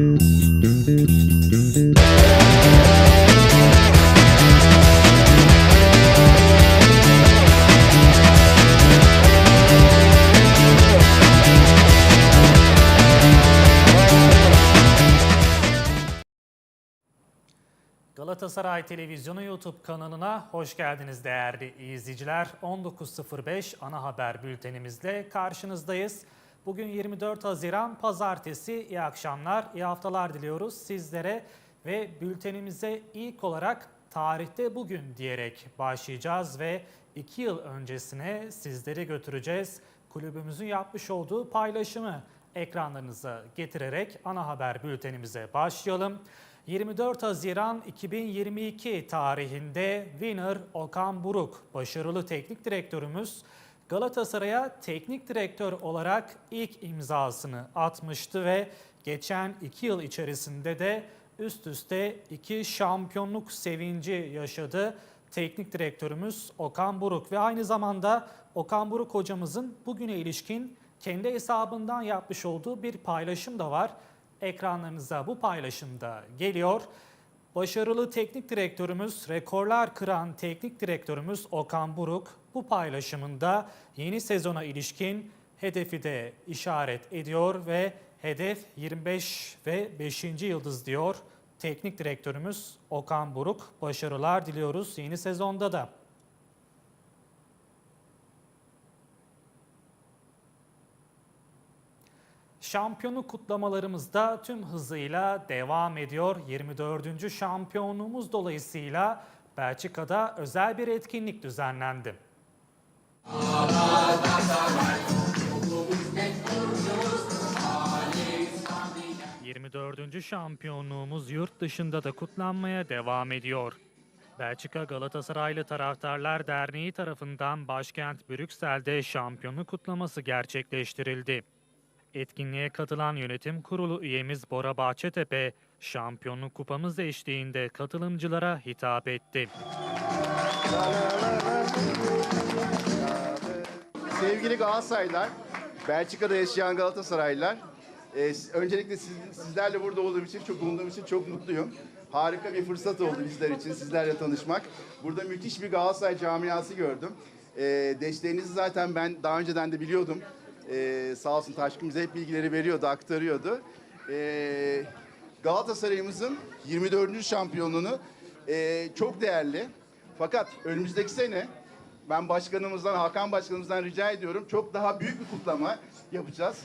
Galatasaray Televizyonu YouTube kanalına hoş geldiniz değerli izleyiciler. 19.05 ana haber bültenimizle karşınızdayız. Bugün 24 Haziran Pazartesi. İyi akşamlar, iyi haftalar diliyoruz sizlere ve bültenimize ilk olarak tarihte bugün diyerek başlayacağız ve 2 yıl öncesine sizleri götüreceğiz. Kulübümüzün yapmış olduğu paylaşımı ekranlarınıza getirerek ana haber bültenimize başlayalım. 24 Haziran 2022 tarihinde winner Okan Buruk, başarılı teknik direktörümüz Galatasaray'a teknik direktör olarak ilk imzasını atmıştı ve geçen iki yıl içerisinde de üst üste iki şampiyonluk sevinci yaşadı teknik direktörümüz Okan Buruk ve aynı zamanda Okan Buruk hocamızın bugüne ilişkin kendi hesabından yapmış olduğu bir paylaşım da var. Ekranlarınıza bu paylaşımda geliyor. Başarılı teknik direktörümüz, rekorlar kıran teknik direktörümüz Okan Buruk bu paylaşımında yeni sezona ilişkin hedefi de işaret ediyor ve hedef 25 ve 5. yıldız diyor. Teknik direktörümüz Okan Buruk başarılar diliyoruz yeni sezonda da. Şampiyonluk kutlamalarımız da tüm hızıyla devam ediyor. 24. şampiyonluğumuz dolayısıyla Belçika'da özel bir etkinlik düzenlendi. ...24. şampiyonluğumuz yurt dışında da kutlanmaya devam ediyor. Belçika Galatasaraylı Taraftarlar Derneği tarafından başkent Brüksel'de şampiyonluk kutlaması gerçekleştirildi. Etkinliğe katılan yönetim kurulu üyemiz Bora Bahçetepe, şampiyonluk kupamız eşliğinde katılımcılara hitap etti. Sevgili Galatasaraylılar, Belçika'da yaşayan Galatasaraylılar, e, öncelikle siz, sizlerle burada olduğum için, çok bulunduğum için çok mutluyum. Harika bir fırsat oldu bizler için sizlerle tanışmak. Burada müthiş bir Galatasaray camiası gördüm. E, desteğinizi zaten ben daha önceden de biliyordum. E, sağ olsun Taşkın bize hep bilgileri veriyordu, aktarıyordu. E, Galatasaray'ımızın 24. şampiyonluğunu e, çok değerli. Fakat önümüzdeki sene ben başkanımızdan, Hakan başkanımızdan rica ediyorum. Çok daha büyük bir kutlama yapacağız.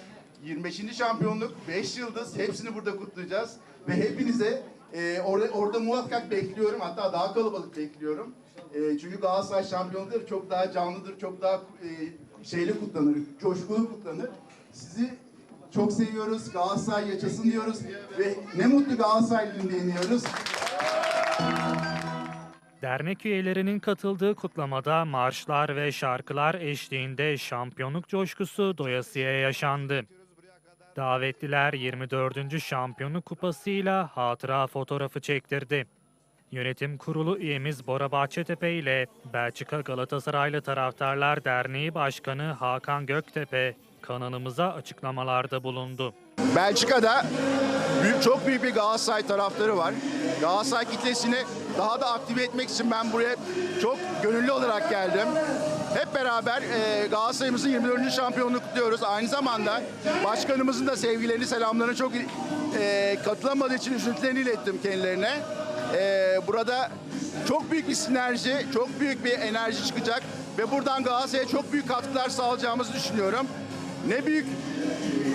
25. şampiyonluk, 5 yıldız hepsini burada kutlayacağız. Ve hepinize e, orada, orada muhakkak bekliyorum. Hatta daha kalabalık bekliyorum. E, çünkü Galatasaray şampiyonluğu çok daha canlıdır, çok daha e, şeyli kutlanır, coşkulu kutlanır. Sizi çok seviyoruz. Galatasaray yaşasın diyoruz. Ve ne mutlu Galatasaraylıyım deniyoruz. Dernek üyelerinin katıldığı kutlamada marşlar ve şarkılar eşliğinde şampiyonluk coşkusu doyasıya yaşandı. Davetliler 24. şampiyonluk kupasıyla hatıra fotoğrafı çektirdi. Yönetim kurulu üyemiz Bora Bahçetepe ile Belçika Galatasaraylı Taraftarlar Derneği Başkanı Hakan Göktepe kanalımıza açıklamalarda bulundu. Belçika'da büyük, çok büyük bir Galatasaray taraftarı var. Galatasaray kitlesini daha da aktive etmek için ben buraya çok gönüllü olarak geldim. Hep beraber e, Galatasaray'ımızın 24. şampiyonluğunu kutluyoruz. Aynı zamanda başkanımızın da sevgilerini, selamlarını çok e, katılamadığı için üzüntülerini ilettim kendilerine. E, burada çok büyük bir sinerji, çok büyük bir enerji çıkacak ve buradan Galatasaray'a çok büyük katkılar sağlayacağımızı düşünüyorum. Ne büyük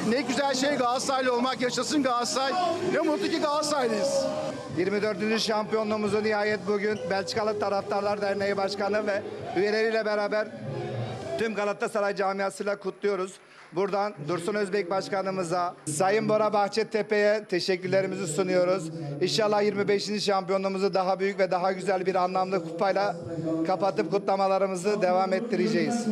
ne güzel şey Galatasaraylı olmak. Yaşasın Galatasaray. Ne mutlu ki Galatasaraylıyız. 24. şampiyonluğumuzu nihayet bugün Belçikalı Taraftarlar Derneği Başkanı ve üyeleriyle beraber tüm Galatasaray camiasıyla kutluyoruz. Buradan Dursun Özbek Başkanımıza, Sayın Bora Bahçetepe'ye teşekkürlerimizi sunuyoruz. İnşallah 25. şampiyonluğumuzu daha büyük ve daha güzel bir anlamlı kupayla kapatıp kutlamalarımızı devam ettireceğiz.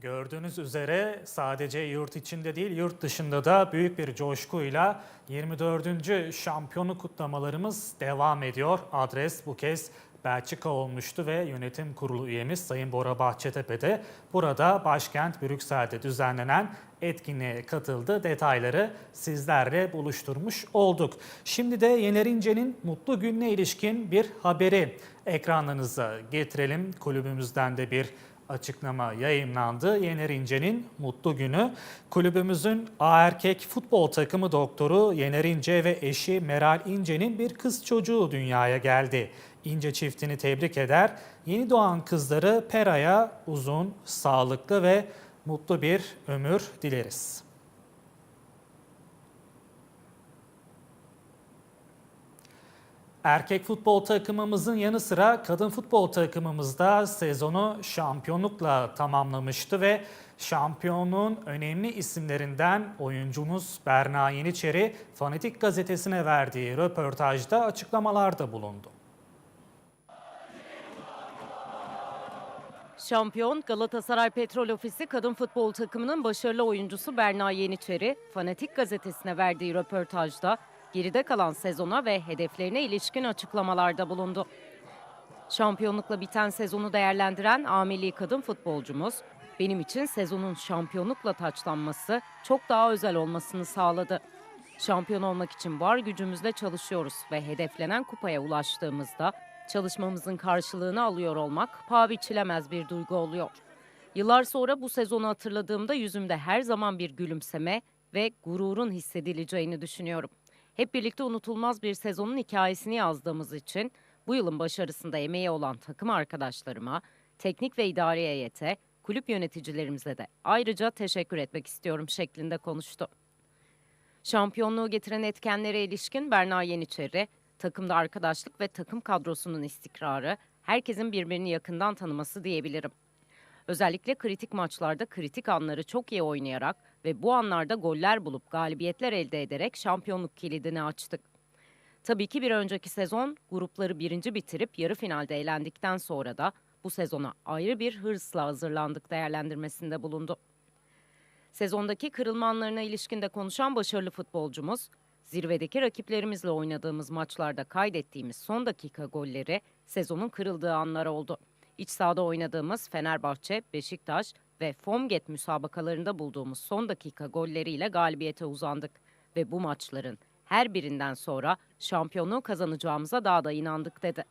Gördüğünüz üzere sadece yurt içinde değil yurt dışında da büyük bir coşkuyla 24. şampiyonu kutlamalarımız devam ediyor. Adres bu kez Belçika olmuştu ve yönetim kurulu üyemiz Sayın Bora Bahçetepe de burada başkent Brüksel'de düzenlenen etkinliğe katıldı. Detayları sizlerle buluşturmuş olduk. Şimdi de Yener İnce'nin mutlu gününe ilişkin bir haberi ekranlarınıza getirelim. Kulübümüzden de bir açıklama yayınlandı. Yener İnce'nin mutlu günü. Kulübümüzün A erkek futbol takımı doktoru Yener İnce ve eşi Meral İnce'nin bir kız çocuğu dünyaya geldi. İnce çiftini tebrik eder. Yeni doğan kızları Pera'ya uzun, sağlıklı ve mutlu bir ömür dileriz. Erkek futbol takımımızın yanı sıra kadın futbol takımımız da sezonu şampiyonlukla tamamlamıştı ve şampiyonluğun önemli isimlerinden oyuncumuz Berna Yeniçeri Fanatik gazetesine verdiği röportajda açıklamalarda bulundu. Şampiyon Galatasaray Petrol Ofisi kadın futbol takımının başarılı oyuncusu Berna Yeniçeri, Fanatik gazetesine verdiği röportajda geride kalan sezona ve hedeflerine ilişkin açıklamalarda bulundu. Şampiyonlukla biten sezonu değerlendiren ameli kadın futbolcumuz, benim için sezonun şampiyonlukla taçlanması çok daha özel olmasını sağladı. Şampiyon olmak için var gücümüzle çalışıyoruz ve hedeflenen kupaya ulaştığımızda çalışmamızın karşılığını alıyor olmak paha biçilemez bir duygu oluyor. Yıllar sonra bu sezonu hatırladığımda yüzümde her zaman bir gülümseme ve gururun hissedileceğini düşünüyorum. Hep birlikte unutulmaz bir sezonun hikayesini yazdığımız için bu yılın başarısında emeği olan takım arkadaşlarıma, teknik ve idari heyete, kulüp yöneticilerimize de ayrıca teşekkür etmek istiyorum şeklinde konuştu. Şampiyonluğu getiren etkenlere ilişkin Berna Yeniçeri, takımda arkadaşlık ve takım kadrosunun istikrarı, herkesin birbirini yakından tanıması diyebilirim. Özellikle kritik maçlarda kritik anları çok iyi oynayarak ve bu anlarda goller bulup galibiyetler elde ederek şampiyonluk kilidini açtık. Tabii ki bir önceki sezon grupları birinci bitirip yarı finalde elendikten sonra da bu sezona ayrı bir hırsla hazırlandık değerlendirmesinde bulundu. Sezondaki kırılma anlarına ilişkinde konuşan başarılı futbolcumuz, zirvedeki rakiplerimizle oynadığımız maçlarda kaydettiğimiz son dakika golleri sezonun kırıldığı anlar oldu. İç sahada oynadığımız Fenerbahçe, Beşiktaş ve Fomget müsabakalarında bulduğumuz son dakika golleriyle galibiyete uzandık ve bu maçların her birinden sonra şampiyonluğu kazanacağımıza daha da inandık dedi.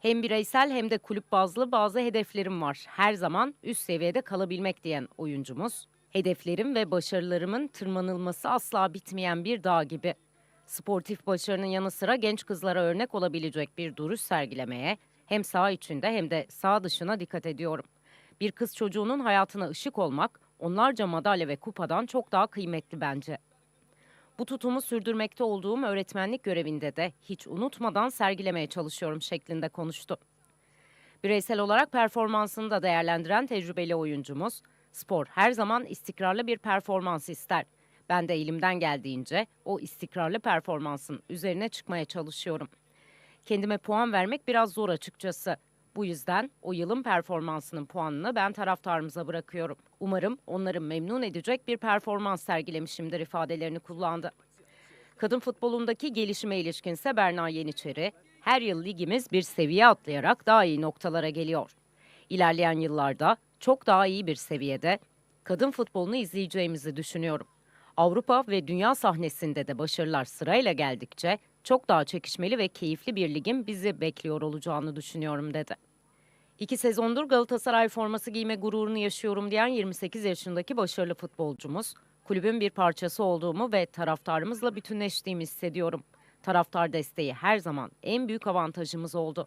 Hem bireysel hem de kulüp bazlı bazı hedeflerim var. Her zaman üst seviyede kalabilmek diyen oyuncumuz, hedeflerim ve başarılarımın tırmanılması asla bitmeyen bir dağ gibi. Sportif başarının yanı sıra genç kızlara örnek olabilecek bir duruş sergilemeye hem saha içinde hem de saha dışına dikkat ediyorum. Bir kız çocuğunun hayatına ışık olmak onlarca madalya ve kupadan çok daha kıymetli bence. Bu tutumu sürdürmekte olduğum öğretmenlik görevinde de hiç unutmadan sergilemeye çalışıyorum şeklinde konuştu. Bireysel olarak performansını da değerlendiren tecrübeli oyuncumuz, spor her zaman istikrarlı bir performans ister. Ben de elimden geldiğince o istikrarlı performansın üzerine çıkmaya çalışıyorum. Kendime puan vermek biraz zor açıkçası. Bu yüzden o yılın performansının puanını ben taraftarımıza bırakıyorum. Umarım onları memnun edecek bir performans sergilemişimdir ifadelerini kullandı. Kadın futbolundaki gelişime ilişkinse Berna Yeniçeri, her yıl ligimiz bir seviye atlayarak daha iyi noktalara geliyor. İlerleyen yıllarda çok daha iyi bir seviyede kadın futbolunu izleyeceğimizi düşünüyorum. Avrupa ve dünya sahnesinde de başarılar sırayla geldikçe çok daha çekişmeli ve keyifli bir ligin bizi bekliyor olacağını düşünüyorum dedi. İki sezondur Galatasaray forması giyme gururunu yaşıyorum diyen 28 yaşındaki başarılı futbolcumuz, kulübün bir parçası olduğumu ve taraftarımızla bütünleştiğimi hissediyorum. Taraftar desteği her zaman en büyük avantajımız oldu.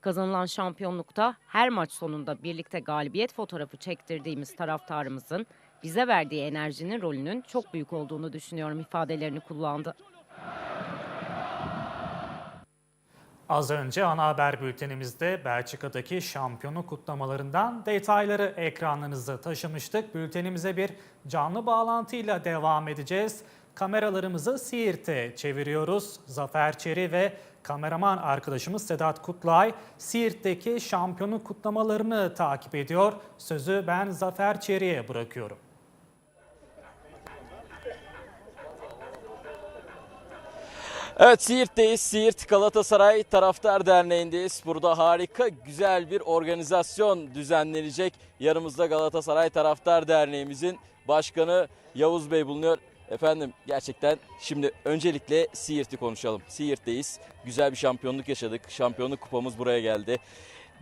Kazanılan şampiyonlukta her maç sonunda birlikte galibiyet fotoğrafı çektirdiğimiz taraftarımızın bize verdiği enerjinin rolünün çok büyük olduğunu düşünüyorum ifadelerini kullandı. Az önce ana haber bültenimizde Belçika'daki şampiyonluk kutlamalarından detayları ekranlarınıza taşımıştık. Bültenimize bir canlı bağlantıyla devam edeceğiz. Kameralarımızı Siirt'e çeviriyoruz. Zafer Çeri ve kameraman arkadaşımız Sedat Kutlay Siirt'teki şampiyonluk kutlamalarını takip ediyor. Sözü ben Zafer Çeri'ye bırakıyorum. Evet Siirt'teyiz. Siirt Galatasaray Taraftar Derneği'ndeyiz. Burada harika güzel bir organizasyon düzenlenecek. Yanımızda Galatasaray Taraftar Derneğimizin başkanı Yavuz Bey bulunuyor. Efendim gerçekten şimdi öncelikle Siirt'i konuşalım. Siirt'teyiz. Güzel bir şampiyonluk yaşadık. Şampiyonluk kupamız buraya geldi.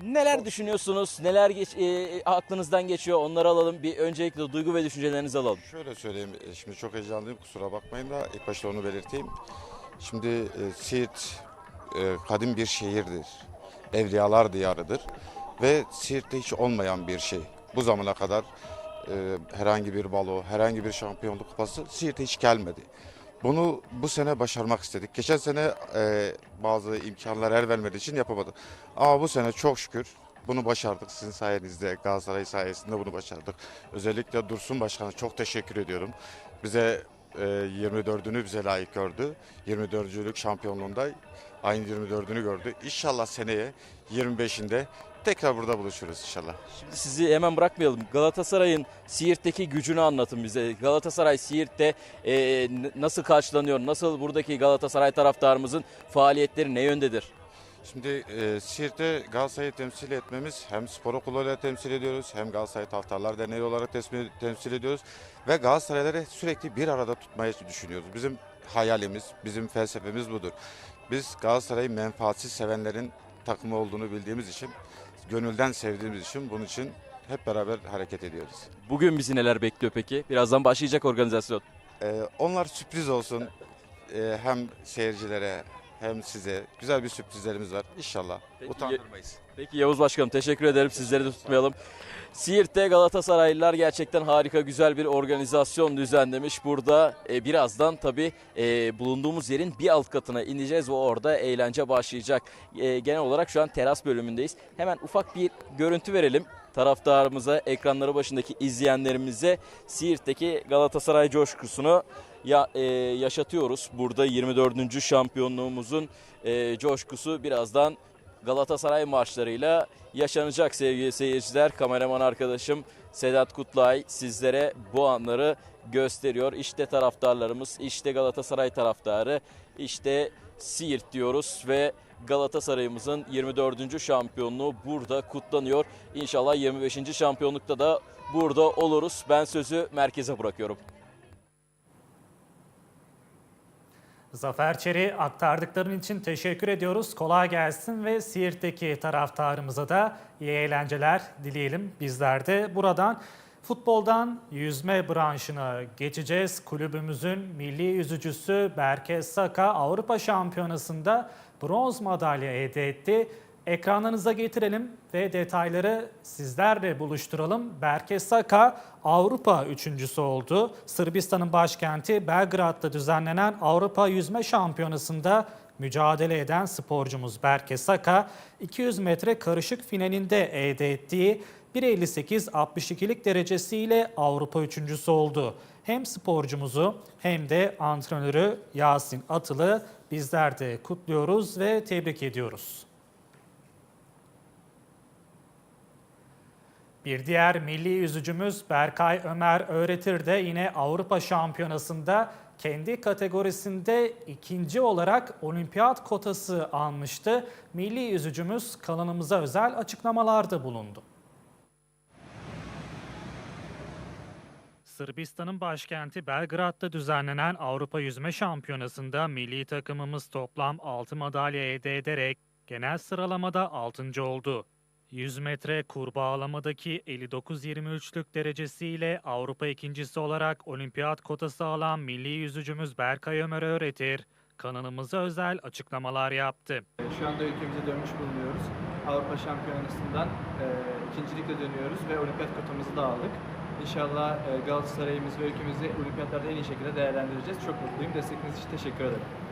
Neler düşünüyorsunuz? Neler geç, e, aklınızdan geçiyor? Onları alalım. Bir öncelikle duygu ve düşüncelerinizi alalım. Şöyle söyleyeyim, e, şimdi çok heyecanlıyım kusura bakmayın da ilk başta onu belirteyim. Şimdi e, Siirt e, kadim bir şehirdir. Evliyalar diyarıdır. Ve Siirt'te hiç olmayan bir şey. Bu zamana kadar e, herhangi bir balo, herhangi bir şampiyonluk kupası Siirt'e hiç gelmedi. Bunu bu sene başarmak istedik. Geçen sene e, bazı imkanlar el vermediği için yapamadık. Ama bu sene çok şükür bunu başardık. Sizin sayenizde, Galatasaray sayesinde bunu başardık. Özellikle Dursun Başkan'a çok teşekkür ediyorum. Bize e, 24'ünü bize layık gördü. 24'lük şampiyonluğunda aynı 24'ünü gördü. İnşallah seneye 25'inde tekrar burada buluşuruz inşallah. Şimdi sizi hemen bırakmayalım. Galatasaray'ın Siirt'teki gücünü anlatın bize. Galatasaray Siirt'te e, nasıl karşılanıyor? Nasıl buradaki Galatasaray taraftarımızın faaliyetleri ne yöndedir? Şimdi e, Siirt'te Galatasaray'ı temsil etmemiz hem spor okuluyla temsil ediyoruz hem Galatasaray Taraftarlar Derneği olarak temsil, temsil ediyoruz. Ve Galatasarayları sürekli bir arada tutmayı düşünüyoruz. Bizim hayalimiz, bizim felsefemiz budur. Biz Galatasaray'ı menfaatsiz sevenlerin takımı olduğunu bildiğimiz için, gönülden sevdiğimiz için bunun için hep beraber hareket ediyoruz. Bugün bizi neler bekliyor peki? Birazdan başlayacak organizasyon. Ee, onlar sürpriz olsun. Ee, hem seyircilere hem size güzel bir sürprizlerimiz var. İnşallah Peki, utandırmayız. Peki Yavuz Başkanım teşekkür ederim. Sizleri de tutmayalım. Siirt'te Galatasaraylılar gerçekten harika güzel bir organizasyon düzenlemiş. Burada e, birazdan tabii e, bulunduğumuz yerin bir alt katına ineceğiz ve orada eğlence başlayacak. E, genel olarak şu an teras bölümündeyiz. Hemen ufak bir görüntü verelim taraftarımıza, ekranları başındaki izleyenlerimize Siirt'teki Galatasaray coşkusunu ya, e, yaşatıyoruz. Burada 24. şampiyonluğumuzun e, coşkusu birazdan Galatasaray maçlarıyla yaşanacak sevgili seyirciler. Kameraman arkadaşım Sedat Kutlay sizlere bu anları gösteriyor. İşte taraftarlarımız, işte Galatasaray taraftarı, işte Siirt diyoruz ve Galatasaray'ımızın 24. şampiyonluğu burada kutlanıyor. İnşallah 25. şampiyonlukta da burada oluruz. Ben sözü merkeze bırakıyorum. Zafer Çeri aktardıkların için teşekkür ediyoruz. Kolay gelsin ve Siirt'teki taraftarımıza da iyi eğlenceler dileyelim. Bizler de buradan futboldan yüzme branşına geçeceğiz. Kulübümüzün milli yüzücüsü Berke Saka Avrupa Şampiyonası'nda bronz madalya elde etti. Ekranlarınıza getirelim ve detayları sizlerle buluşturalım. Berke Saka Avrupa üçüncüsü oldu. Sırbistan'ın başkenti Belgrad'da düzenlenen Avrupa Yüzme Şampiyonası'nda mücadele eden sporcumuz Berke Saka 200 metre karışık finalinde elde ettiği 1.58-62'lik derecesiyle Avrupa üçüncüsü oldu. Hem sporcumuzu hem de antrenörü Yasin Atılı bizler de kutluyoruz ve tebrik ediyoruz. Bir diğer milli yüzücümüz Berkay Ömer Öğretir de yine Avrupa Şampiyonası'nda kendi kategorisinde ikinci olarak olimpiyat kotası almıştı. Milli yüzücümüz kanalımıza özel açıklamalarda bulundu. Sırbistan'ın başkenti Belgrad'da düzenlenen Avrupa Yüzme Şampiyonası'nda milli takımımız toplam 6 madalya elde ederek genel sıralamada 6. oldu. 100 metre kurbağalamadaki 59-23'lük derecesiyle Avrupa ikincisi olarak olimpiyat kotası alan milli yüzücümüz Berkay Ömer Öğretir, kanalımıza özel açıklamalar yaptı. Şu anda ülkemize dönmüş bulunuyoruz. Avrupa Şampiyonası'ndan e, ikincilikle dönüyoruz ve olimpiyat kotamızı da aldık. İnşallah e, Galatasaray'ımız ve ülkemizi olimpiyatlarda en iyi şekilde değerlendireceğiz. Çok mutluyum. Destekiniz için teşekkür ederim.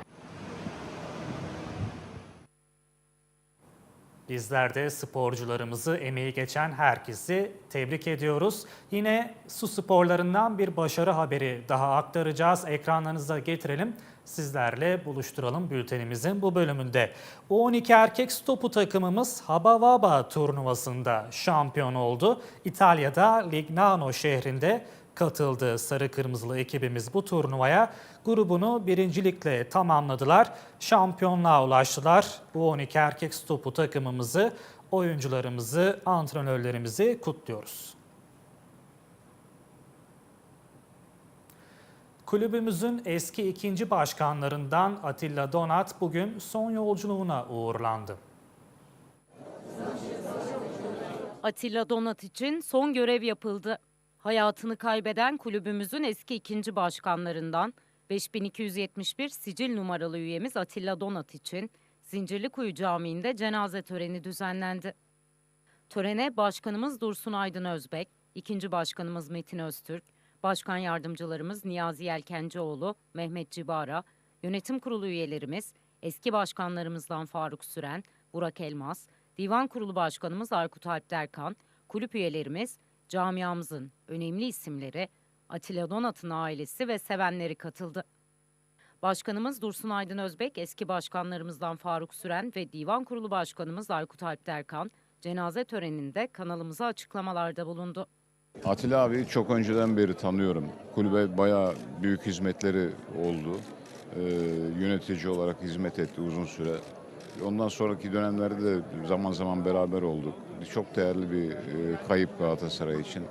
Bizler de sporcularımızı, emeği geçen herkesi tebrik ediyoruz. Yine su sporlarından bir başarı haberi daha aktaracağız. Ekranlarınıza getirelim. Sizlerle buluşturalım bültenimizin bu bölümünde. U12 erkek stopu takımımız Haba Vaba turnuvasında şampiyon oldu. İtalya'da Lignano şehrinde katıldı. Sarı Kırmızılı ekibimiz bu turnuvaya grubunu birincilikle tamamladılar. Şampiyonluğa ulaştılar. Bu 12 erkek stopu takımımızı, oyuncularımızı, antrenörlerimizi kutluyoruz. Kulübümüzün eski ikinci başkanlarından Atilla Donat bugün son yolculuğuna uğurlandı. Atilla Donat için son görev yapıldı. Hayatını kaybeden kulübümüzün eski ikinci başkanlarından 5271 sicil numaralı üyemiz Atilla Donat için Zincirlikuyu Camii'nde cenaze töreni düzenlendi. Törene Başkanımız Dursun Aydın Özbek, ikinci Başkanımız Metin Öztürk, Başkan Yardımcılarımız Niyazi Yelkencioğlu, Mehmet Cibara, Yönetim Kurulu üyelerimiz, eski başkanlarımızdan Faruk Süren, Burak Elmas, Divan Kurulu Başkanımız Aykut Alp Derkan, kulüp üyelerimiz, camiamızın önemli isimleri, Atilla Donat'ın ailesi ve sevenleri katıldı. Başkanımız Dursun Aydın Özbek, eski başkanlarımızdan Faruk Süren ve Divan Kurulu Başkanımız Aykut Alp Derkan, cenaze töreninde kanalımıza açıklamalarda bulundu. Atilla abi çok önceden beri tanıyorum. Kulübe bayağı büyük hizmetleri oldu. Ee, yönetici olarak hizmet etti uzun süre. Ondan sonraki dönemlerde de zaman zaman beraber olduk. Çok değerli bir e, kayıp Galatasaray için.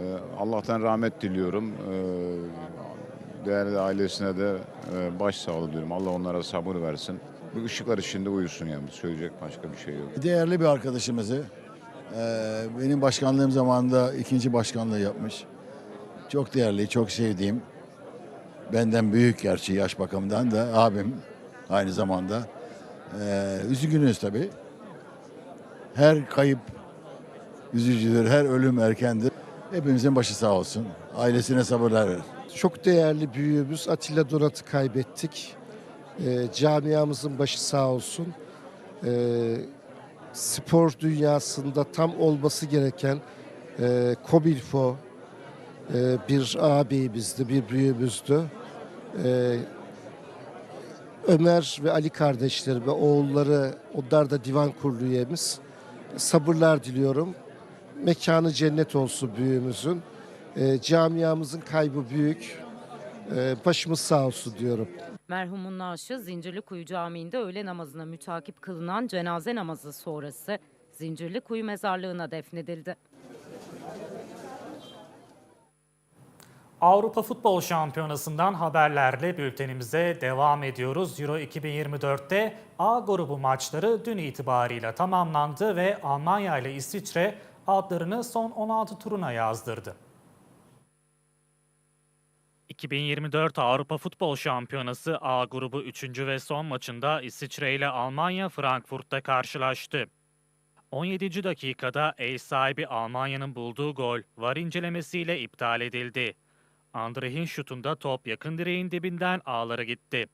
Ee, Allah'tan rahmet diliyorum. Ee, değerli ailesine de e, başsağlığı diliyorum. Allah onlara sabır versin. Bu ışıklar içinde uyusun yani. Söyleyecek başka bir şey yok. Değerli bir arkadaşımızı eee, benim başkanlığım zamanında ikinci başkanlığı yapmış. Çok değerli, çok sevdiğim, benden büyük gerçi yaş bakımından da abim aynı zamanda. Eee üzgünüz tabii. Her kayıp üzücüdür, her ölüm erkendir. Hepimizin başı sağ olsun. Ailesine sabırlar ver. Çok değerli büyüğümüz Atilla Donat'ı kaybettik. Ee, camiamızın başı sağ olsun. Ee, spor dünyasında tam olması gereken e, Kobilfo e, bir ağabeyimizdi, bir büyüğümüzdü. Ee, Ömer ve Ali kardeşleri ve oğulları, onlar da divan kurulu üyemiz. Sabırlar diliyorum. Mekanı cennet olsun büyüğümüzün. E, camiamızın kaybı büyük. E, başımız sağ olsun diyorum. Merhumun naaşı Zincirlikuyu Camii'nde öğle namazına mütakip kılınan cenaze namazı sonrası Zincirlikuyu mezarlığına defnedildi. Avrupa Futbol Şampiyonası'ndan haberlerle bültenimize devam ediyoruz. Euro 2024'te A grubu maçları dün itibariyle tamamlandı ve Almanya ile İsviçre adlarını son 16 turuna yazdırdı. 2024 Avrupa Futbol Şampiyonası A grubu 3. ve son maçında İsviçre ile Almanya Frankfurt'ta karşılaştı. 17. dakikada ev sahibi Almanya'nın bulduğu gol VAR incelemesiyle iptal edildi. Andreh'in şutunda top yakın direğin dibinden ağlara gitti.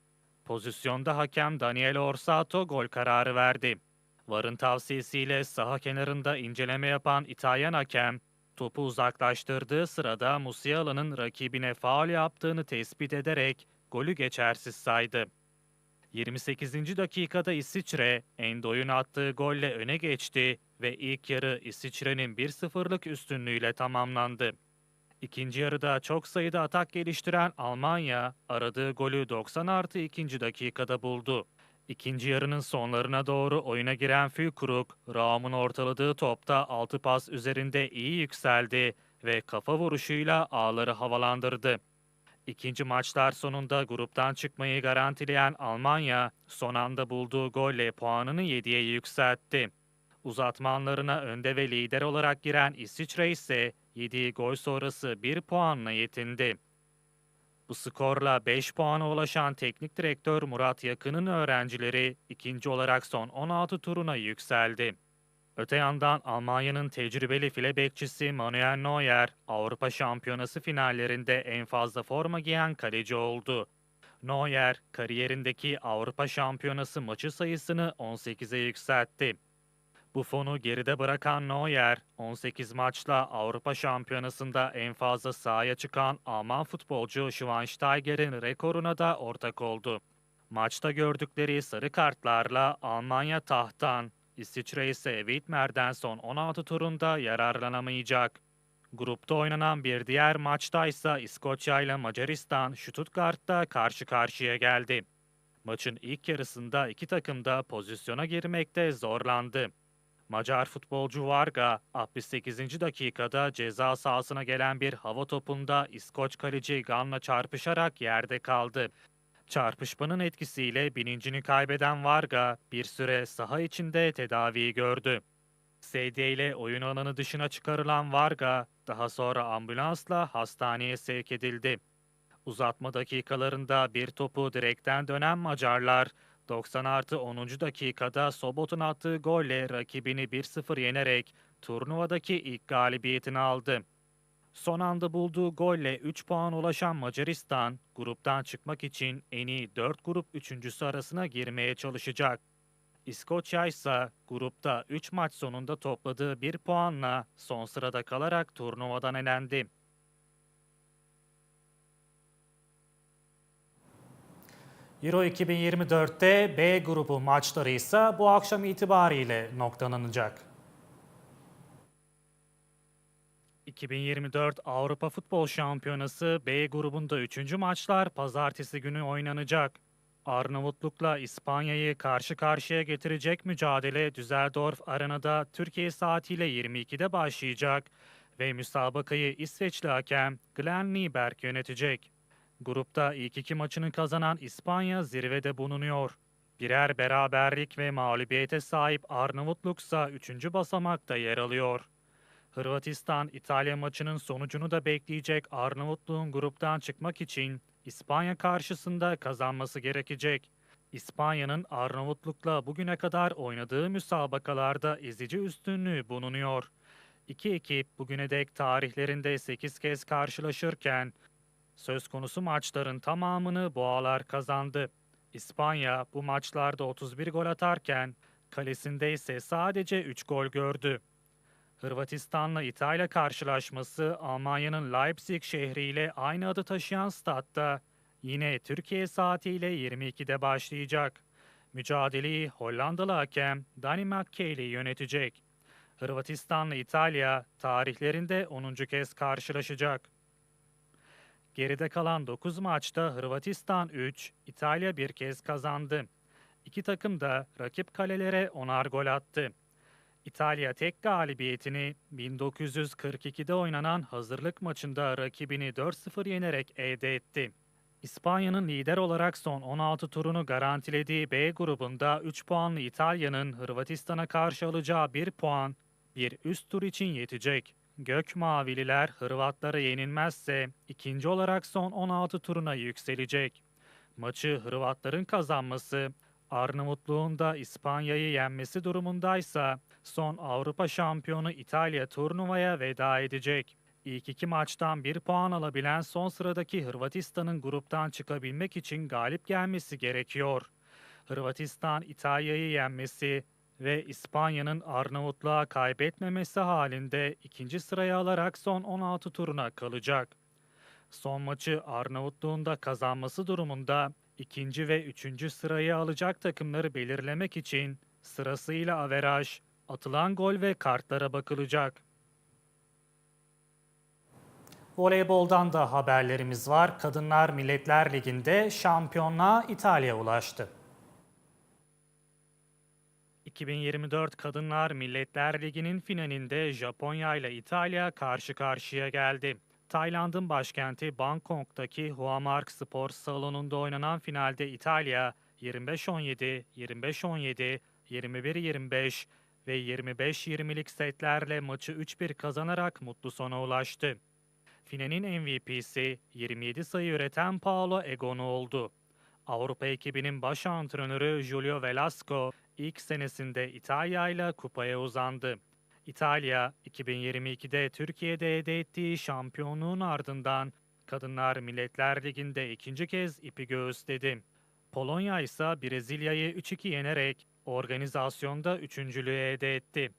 Pozisyonda hakem Daniel Orsato gol kararı verdi. VAR'ın tavsiyesiyle saha kenarında inceleme yapan İtalyan hakem, topu uzaklaştırdığı sırada Musiala'nın rakibine faul yaptığını tespit ederek golü geçersiz saydı. 28. dakikada İsviçre, Endo'yun attığı golle öne geçti ve ilk yarı İsviçre'nin 1-0'lık üstünlüğüyle tamamlandı. İkinci yarıda çok sayıda atak geliştiren Almanya, aradığı golü 90 artı 2. dakikada buldu. İkinci yarının sonlarına doğru oyuna giren Füllkrug, Raum'un ortaladığı topta 6 pas üzerinde iyi yükseldi ve kafa vuruşuyla ağları havalandırdı. İkinci maçlar sonunda gruptan çıkmayı garantileyen Almanya, son anda bulduğu golle puanını 7'ye yükseltti. Uzatma anlarına önde ve lider olarak giren İsviçre ise yediği gol sonrası 1 puanla yetindi. Bu skorla 5 puana ulaşan teknik direktör Murat Yakın'ın öğrencileri ikinci olarak son 16 turuna yükseldi. Öte yandan Almanya'nın tecrübeli file bekçisi Manuel Neuer, Avrupa Şampiyonası finallerinde en fazla forma giyen kaleci oldu. Neuer, kariyerindeki Avrupa Şampiyonası maçı sayısını 18'e yükseltti. Bu fonu geride bırakan Neuer, 18 maçla Avrupa Şampiyonası'nda en fazla sahaya çıkan Alman futbolcu Schweinsteiger'in rekoruna da ortak oldu. Maçta gördükleri sarı kartlarla Almanya tahttan, İsviçre ise Wittmer'den son 16 turunda yararlanamayacak. Grupta oynanan bir diğer maçta ise İskoçya ile Macaristan Stuttgart'ta karşı karşıya geldi. Maçın ilk yarısında iki takım da pozisyona girmekte zorlandı. Macar futbolcu Varga 68. dakikada ceza sahasına gelen bir hava topunda İskoç kaleci Gan'la çarpışarak yerde kaldı. Çarpışmanın etkisiyle bilincini kaybeden Varga bir süre saha içinde tedavi gördü. sedye ile oyun alanı dışına çıkarılan Varga daha sonra ambulansla hastaneye sevk edildi. Uzatma dakikalarında bir topu direkten dönen Macarlar 90 artı 10. dakikada Sobot'un attığı golle rakibini 1-0 yenerek turnuvadaki ilk galibiyetini aldı. Son anda bulduğu golle 3 puan ulaşan Macaristan, gruptan çıkmak için en iyi 4 grup üçüncüsü arasına girmeye çalışacak. İskoçya ise grupta 3 maç sonunda topladığı 1 puanla son sırada kalarak turnuvadan elendi. Euro 2024'te B grubu maçları ise bu akşam itibariyle noktalanacak. 2024 Avrupa Futbol Şampiyonası B grubunda 3. maçlar pazartesi günü oynanacak. Arnavutluk'la İspanya'yı karşı karşıya getirecek mücadele Düsseldorf Arena'da Türkiye saatiyle 22'de başlayacak ve müsabakayı İsveçli hakem Glenn Nyberg yönetecek. Grupta ilk iki maçını kazanan İspanya zirvede bulunuyor. Birer beraberlik ve mağlubiyete sahip Arnavutluk ise 3. basamakta yer alıyor. Hırvatistan-İtalya maçının sonucunu da bekleyecek Arnavutluğun gruptan çıkmak için İspanya karşısında kazanması gerekecek. İspanya'nın Arnavutluk'la bugüne kadar oynadığı müsabakalarda ezici üstünlüğü bulunuyor. İki ekip bugüne dek tarihlerinde 8 kez karşılaşırken söz konusu maçların tamamını Boğalar kazandı. İspanya bu maçlarda 31 gol atarken kalesinde ise sadece 3 gol gördü. Hırvatistan'la İtalya karşılaşması Almanya'nın Leipzig şehriyle aynı adı taşıyan statta yine Türkiye saatiyle 22'de başlayacak. Mücadeleyi Hollandalı hakem Danny McKay'li yönetecek. Hırvatistan'la İtalya tarihlerinde 10. kez karşılaşacak. Geride kalan 9 maçta Hırvatistan 3, İtalya bir kez kazandı. İki takım da rakip kalelere onar gol attı. İtalya tek galibiyetini 1942'de oynanan hazırlık maçında rakibini 4-0 yenerek elde etti. İspanya'nın lider olarak son 16 turunu garantilediği B grubunda 3 puanlı İtalya'nın Hırvatistan'a karşı alacağı 1 puan bir üst tur için yetecek. Gök Mavililer Hırvatlara yenilmezse ikinci olarak son 16 turuna yükselecek. Maçı Hırvatların kazanması Arnavutluğun da İspanya'yı yenmesi durumundaysa son Avrupa şampiyonu İtalya turnuvaya veda edecek. İlk iki maçtan bir puan alabilen son sıradaki Hırvatistan'ın gruptan çıkabilmek için galip gelmesi gerekiyor. Hırvatistan İtalya'yı yenmesi ve İspanya'nın Arnavutluğa kaybetmemesi halinde ikinci sıraya alarak son 16 turuna kalacak. Son maçı Arnavutluğun da kazanması durumunda ikinci ve üçüncü sırayı alacak takımları belirlemek için sırasıyla averaj, atılan gol ve kartlara bakılacak. Voleyboldan da haberlerimiz var. Kadınlar Milletler Ligi'nde şampiyonluğa İtalya ulaştı. 2024 Kadınlar Milletler Ligi'nin finalinde Japonya ile İtalya karşı karşıya geldi. Tayland'ın başkenti Bangkok'taki Huamark Spor Salonu'nda oynanan finalde İtalya 25-17, 25-17, 21-25 ve 25-20'lik setlerle maçı 3-1 kazanarak mutlu sona ulaştı. Finalin MVP'si 27 sayı üreten Paolo Egonu oldu. Avrupa ekibinin baş antrenörü Julio Velasco ilk senesinde İtalya ile kupaya uzandı. İtalya 2022'de Türkiye'de elde ettiği şampiyonluğun ardından Kadınlar Milletler Ligi'nde ikinci kez ipi göğüsledi. Polonya ise Brezilya'yı 3-2 yenerek organizasyonda üçüncülüğü elde etti.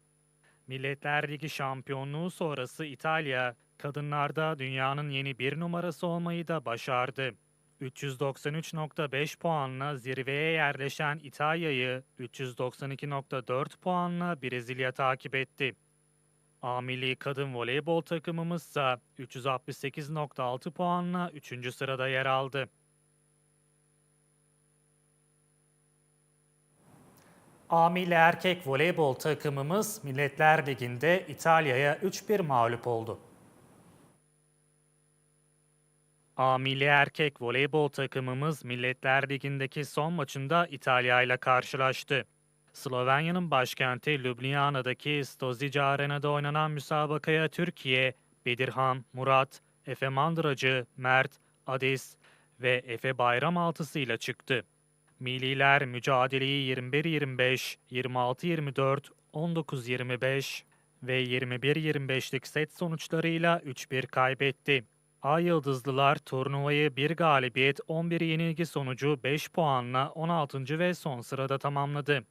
Milletler Ligi şampiyonluğu sonrası İtalya, kadınlarda dünyanın yeni bir numarası olmayı da başardı. 393.5 puanla zirveye yerleşen İtalya'yı 392.4 puanla Brezilya takip etti. A milli kadın voleybol takımımız ise 368.6 puanla 3. sırada yer aldı. A milli erkek voleybol takımımız Milletler Ligi'nde İtalya'ya 3-1 mağlup oldu. A milli erkek voleybol takımımız Milletler Ligi'ndeki son maçında İtalya ile karşılaştı. Slovenya'nın başkenti Ljubljana'daki Stozice Arena'da oynanan müsabakaya Türkiye, Bedirhan, Murat, Efe Mandıracı, Mert, Adis ve Efe Bayram altısıyla çıktı. Milliler mücadeleyi 21-25, 26-24, 19-25 ve 21-25'lik set sonuçlarıyla 3-1 kaybetti. Ay Yıldızlılar turnuvayı bir galibiyet 11 yenilgi sonucu 5 puanla 16. ve son sırada tamamladı.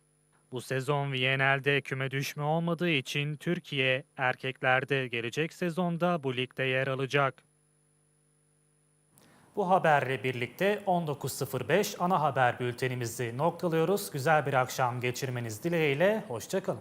Bu sezon Viyanel'de küme düşme olmadığı için Türkiye erkeklerde gelecek sezonda bu ligde yer alacak. Bu haberle birlikte 19.05 ana haber bültenimizi noktalıyoruz. Güzel bir akşam geçirmeniz dileğiyle. Hoşçakalın.